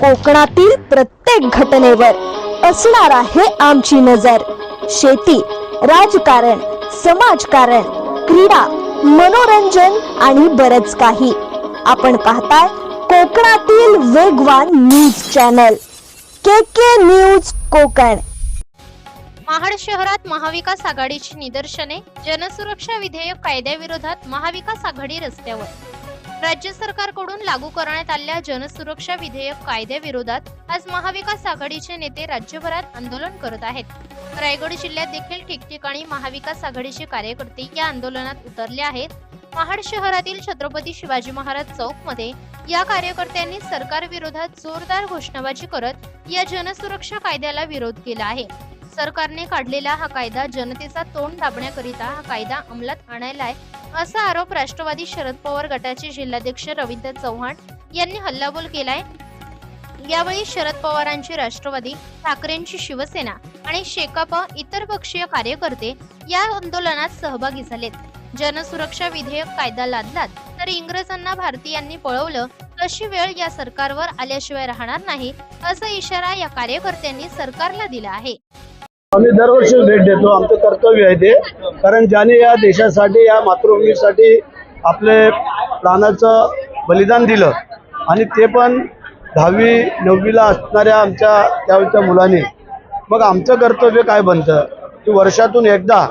कोकणातील प्रत्येक घटनेवर असणार आहे आमची नजर. शेती राजकारण समाजकारण क्रीडा मनोरंजन आणि बरच काही. आपण पाहताय कोकणातील वेगवान news channel. K K news Konkan. Mahad शहरात महाविकास आघाडीची निदर्शने जनसुरक्षा विधेयक कायद्याविरोधात महाविकास आघाडी रस्त्यावर. राज्य सरकारकडून लागू करण्यात आलेल्या जनसुरक्षा विधेयक कायद्याविरोधात आज महाविकास आघाडीचे नेते राज्यभरात आंदोलन करत आहेत. रायगड जिल्ह्यात देखील ठिकठिकाणी महाविकास आघाडीचे कार्यकर्ते या आंदोलनात उतरले आहेत. महाड शहरातील छत्रपती शिवाजी महाराज चौकमध्ये या कार्यकर्त्यांनी सरकार विरोधात जोरदार घोषणाबाजी करत या जनसुरक्षा कायद्याला विरोध केला आहे. सरकारने काढलेला हा कायदा जनतेचा तोंड दाबण्याकरिता हा कायदा अंमलात आणायलाय असा आरोप राष्ट्रवादी शरद पवार गटाचे जिल्हाध्यक्ष रवींद्र चव्हाण यांनी हल्लाबोल केलाय. यावेळी शरद पवारांची राष्ट्रवादी ठाकरेंची शिवसेना आणि शेकाप इतर पक्षीय कार्यकर्ते या आंदोलनात सहभागी झालेत. जनसुरक्षा विधेयक कायदा लादलात तर इंग्रजांना भारतीयांनी पळवलं तशी वेळ या सरकारवर आल्याशिवाय राहणार नाही असा इशारा या कार्यकर्त्यांनी सरकारला दिला आहे. आम्ही दरवर्षी भेट देतो. आमचं कर्तव्य आहे ते. कारण ज्याने या देशासाठी या मातृभूमीसाठी आपले प्राणाचं बलिदान दिलं आणि ते पण दहावी नववीला असणाऱ्या आमच्या त्यावेळच्या मुलांनी. मग आमचं कर्तव्य काय बनतं? की वर्षातून एकदा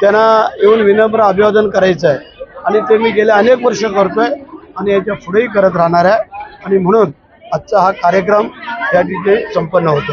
त्यांना येऊन विनम्र अभिवादन करायचं आहे. आणि ते मी गेले अनेक वर्ष करतोय आणि याच्या पुढेही करत राहणार आहे. आणि म्हणून आजचा हा कार्यक्रम या ठिकाणी संपन्न होतो.